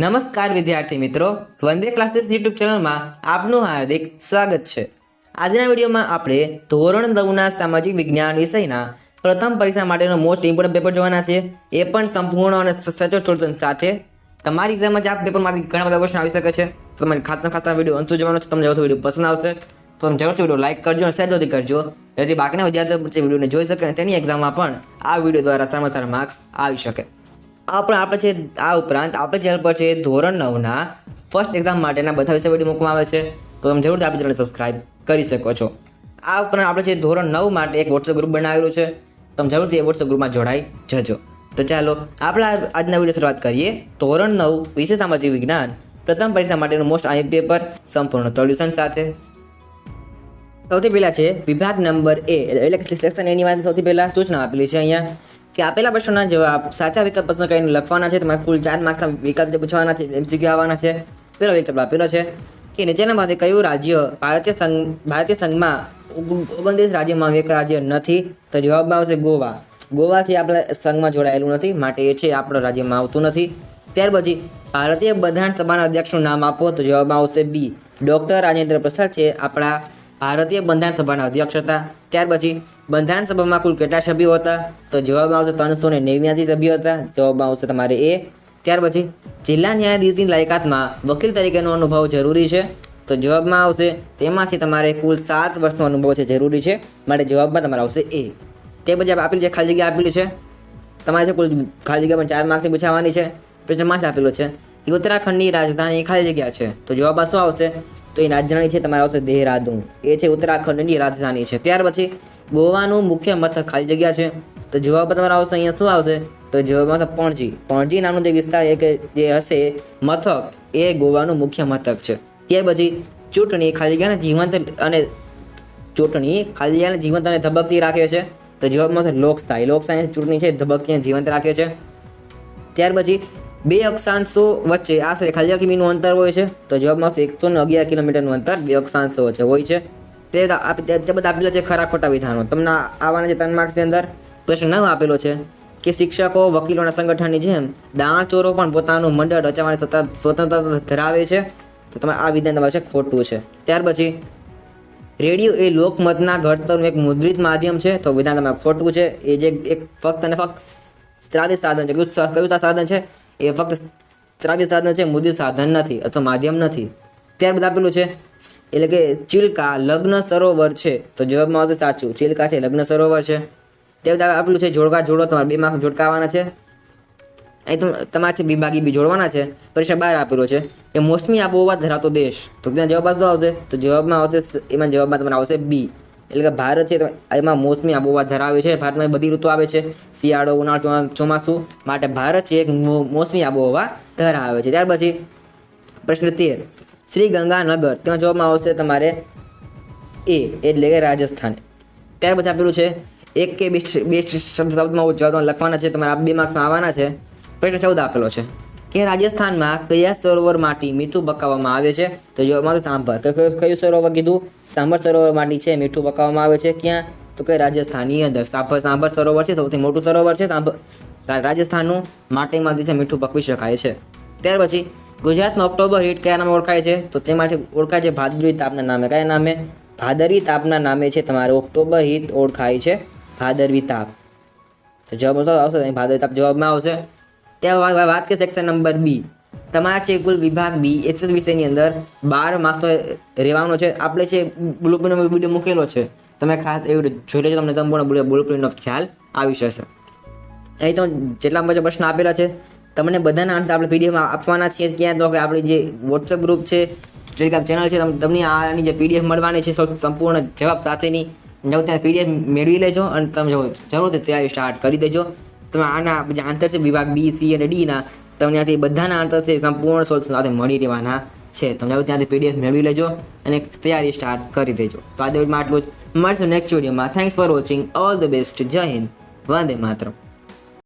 નમસ્કાર વિદ્યાર્થી મિત્રો. વંદે ક્લાસીસ યુટ્યુબ ચેનલમાં આપનું હાર્દિક સ્વાગત છે. આજના વિડીયોમાં આપણે ધોરણ નવના સામાજિક વિજ્ઞાન વિષયના પ્રથમ પરીક્ષા માટેનો મોસ્ટ ઇમ્પોર્ટન્ટ પેપર જોવાના છે. એ પણ સંપૂર્ણ અને સચોટ સોલ્યુશન સાથે. તમારી એક્ઝામમાં જ આ પેપરમાંથી ઘણા બધા ક્વેશ્ચન આવી શકે છે. તો તમારે ખાસ ખાસા વીડિયો અંત જોવાનો છે. તમને જો વીડિયો પસંદ આવશે. તો તમે જરૂરથી વીડિયો લાઇક કરજો અને શેર જરૂરથી કરજો. જેથી બાકીના વિદ્યાર્થીઓ પછી વિડીયોને જોઈ શકે અને તેની એક્ઝામમાં પણ આ વીડિયો દ્વારા સારામાં સારા માર્ક્સ આવી શકે. આ પણ આપણે છે, આ ઉપરાંત આપણે ચેનલ પર છે ધોરણ નવના ફર્સ્ટ એક્ઝામ માટેના બધા વિષય વીડિયો મૂકવામાં આવે છે. તો તમે જરૂરથી આપણી ચેનલ સબસ્ક્રાઈબ કરી શકો છો. આ ઉપરાંત આપણે છે ધોરણ નવ માટે એક વોટ્સએપ ગ્રુપ બનાવેલું છે. તમે જરૂરથી એ વોટ્સએપ ગ્રુપમાં જોડાઈ જજો. તો ચાલો, આપણે આજના વીડિયો શરૂઆત કરીએ. ધોરણ નવ વિશે સામાજિક વિજ્ઞાન. પ્રથમ પરીક્ષા માટેનું મોસ્ટ આઈ પેપર સંપૂર્ણ સોલ્યુશન સાથે. સૌથી પહેલાં છે, વિભાગ નંબર એ એટલે સેક્શન એની વાત સૌથી પહેલાં સૂચના આપેલી છે અહીંયા. કે આપેલા પ્રશ્નોના જવાબ સાચા વિકલ્પ પસંદ કરીને લખવાના છે તમારે કુલ ચાર માર્ક્સના વિકલ્પ જે પૂછવાના છે એમસીક્યુ આવવાના છે. પહેલો વિકલ્પ આપેલો છે કે નીચેનામાંથી કયું રાજ્ય ભારતીય સંઘ, ભારતીય સંઘમાં ઓગણત્રીસ રાજ્યમાં એક રાજ્ય નથી? તો જવાબમાં આવશે ગોવા. ગોવાથી આપણે સંઘમાં જોડાયેલું નથી, માટે એ છે આપણા રાજ્યમાં આવતું નથી. ત્યાર પછી ભારતીય બંધારણ સભાના અધ્યક્ષનું નામ આપો, તો જવાબમાં આવશે બી. ડૉક્ટર રાજેન્દ્ર પ્રસાદ છે, આપણા ભારતીય બંધારણ સભાના અધ્યક્ષ હતા. ત્યાર પછી બંધારણ સભામાં કુલ કેટલા સભ્યો હતા? તો જવાબમાં આવશે ત્રણસો ને નેવ્યાસી સભ્યો હતા. જવાબમાં આવશે તમારે એ. ત્યાર પછી જિલ્લા ન્યાયાધીશની લાયકાતમાં વકીલ તરીકેનો અનુભવ જરૂરી છે? તો જવાબમાં આવશે, તેમાંથી તમારે કુલ સાત વર્ષનો અનુભવ છે જરૂરી છે. માટે જવાબમાં તમારે આવશે એ. તે પછી આપેલી જે ખાલી જગ્યા આપેલી છે, તમારે છે કુલ ખાલી જગ્યામાં ચાર માર્ક્સની પૂછાવાની છે. પ્રશ્નમાં જ આપેલો છે કે ઉત્તરાખંડની રાજધાની ખાલી જગ્યા છે. તો જવાબમાં શું આવશે? તો એ રાજધાની છે, તમારે આવશે દેહરાદૂન. એ છે ઉત્તરાખંડની રાજધાની છે. ત્યાર પછી ગોવાનું મુખ્ય મથક ખાલી જગ્યા છે. તો જવાબ તમારે આવશે, અહીંયા શું આવશે? તો જવાબ આવશે પણજી. પણજી નામનો જે વિસ્તાર એક જે હશે, મથક, એ ગોવાનું મુખ્ય મથક છે. ત્યાર પછી ચૂંટણી ખાલી જગ્યાને જીવંત અને ચૂંટણી ખાલી જગ્યાને જીવંત અને ધબકતી રાખે છે. તો જવાબમાં આવશે લોકશાહી. લોકશાહી ચૂંટણી છે, ધબકતી જીવંત રાખે છે. ત્યાર પછી બે અક્ષાંશો વચ્ચે આશરે ખાલી કિમીનું અંતર હોય છે. તો જવાબમાં આવશે એકસો ને અગિયાર કિલોમીટરનું અંતર, બે અક્ષાંશો વચ્ચે હોય છે. તે તે બધા આપેલા છે ખરા ખોટા વિધાનો. તમને આવવાના છે ત્રણ માર્ક્સની અંદર પ્રશ્ન નવ આપેલો છે કે શિક્ષકો, વકીલોના સંગઠનની જેમ દાણચોરો પણ પોતાનું મંડળ રચવાની સત્તા સ્વતંત્રતા ધરાવે છે. તો તમારે આ વિધાન તમારે છે ખોટું છે. ત્યાર પછી, રેડિયો એ લોકમતના ઘડતરનું એક મુદ્રિત માધ્યમ છે. તો વિધાન તમારે ખોટું છે. એ જે એક ફક્ત અને ફક્ત શ્રાવ્ય સાધન છે. કયું સાધન છે? એ ફક્ત શ્રાવ્ય સાધન છે, મુદ્રિત સાધન નથી અથવા માધ્યમ નથી. ત્યારબાદ આપેલું છે, એટલે કે ચિલકા લગ્ન સરોવર છે. તો જવાબમાં આવશે સાચું. ચિલકા છે, લગ્ન સરોવર છે. ત્યારબાદ આપેલું છે, જોડકા જોડો, તમારે બે માર્ક જોડકા આવવાના છે. અહીં તમારે છે વિભાગી બી જોડવાના છે. પરીક્ષા બહાર આપેલો છે. કે મોસમી આબોહવા ધરાવતો દેશ. તો ત્યાં જવાબ શું આવશે. તો જવાબમાં આવશે, એમાં જવાબમાં તમારે આવશે બી. એટલે કે ભારત છે એમાં મોસમી આબોહવા ધરાવે છે. ભારતમાં બધી ઋતુ આવે છે. શિયાળો, ઉનાળો, ચોમાસું માટે ભારત છે, એક મોસમી આબોહવા ધરાવે છે. ત્યાર પછી પ્રશ્ન તેર. શ્રી ગંગાનગર ત્યાં જવાબમાં આવશે તમારે એ, એટલે કે રાજસ્થાન. ત્યાર પછી આપેલું છે, એક કે બે બે શબ્દમાં જવાબ લખવાના છે. તમારા બે માર્ક્સમાં આવવાના છે. પ્રશ્ન ચૌદ આપેલો છે. કે રાજસ્થાનમાં કયા સરોવરમાંથી મીઠું પકાવવામાં આવે છે? તો જો અમારું સાંભર તો કયું- સરોવર કીધું? સાંભર સરોવરમાંથી છે, મીઠું પકાવવામાં આવે છે, ક્યાં? તો કે રાજસ્થાનની અંદર. સાંભર સાંભર સરોવર છે, સૌથી મોટું સરોવર છે સાંભર રાજસ્થાનનું માટીમાંથી છે, મીઠું પકવી શકાય છે. ત્યાર પછી, ગુજરાતમાં ઓક્ટોબર હીટ કયા નામે ઓળખાય છે? તો તેમાંથી ઓળખાય છે ભાદરવી તાપના નામે. કયા નામે? ભાદરવી તાપના નામે છે તમારે ઓક્ટોબર હીટ ઓળખાય છે ભાદરવી તાપ. તો જવાબ આવશે ભાદરવી તાપ જવાબમાં આવશે. ત્યાં વાત કે સેક્શન નંબર બી તમારા છે કુલ વિભાગ બી એસએસ વિષયની અંદર બાર માર્ક્સ રહેવાનો છે. આપણે છે બ્લુપ્રિન્ટ વીડિયો મૂકેલો છે. તમે ખાસ એવું જોઈ લેજો, તમને સંપૂર્ણ બ્લુપ્રિન્ટનો ખ્યાલ આવી જશે. અહીં તમે જેટલા બધા પ્રશ્ન આપેલા છે, તમને બધાના આન્સર આપણે પીડીએફમાં આપવાના છીએ. ક્યાં તો કે આપણી જે વોટ્સએપ ગ્રુપ છે ટેલિગ્રામ ચેનલ છે, તમ- તમને આની જે પીડીએફ મળવાની છે સંપૂર્ણ જવાબ સાથેની, જાઓ ત્યાં પીડીએફ મેળવી લેજો અને તમે જો જરૂર તૈયારી સ્ટાર્ટ કરી દેજો. તમે આના જે આન્સર છે વિભાગ બી, સી અને ડીના તમને ત્યાંથી બધાના આન્સર છે સંપૂર્ણ સોલ્યુશન સાથે મળી રહેવાના છે. તમે ત્યાંથી પીડીએફ મેળવી લેજો અને તૈયારી સ્ટાર્ટ કરી દેજો. તો આજે આટલું જ મળશું નેક્સ્ટ વિડીયોમાં thanks for watching all the best જય હિન્દ. વંદે માતરમ.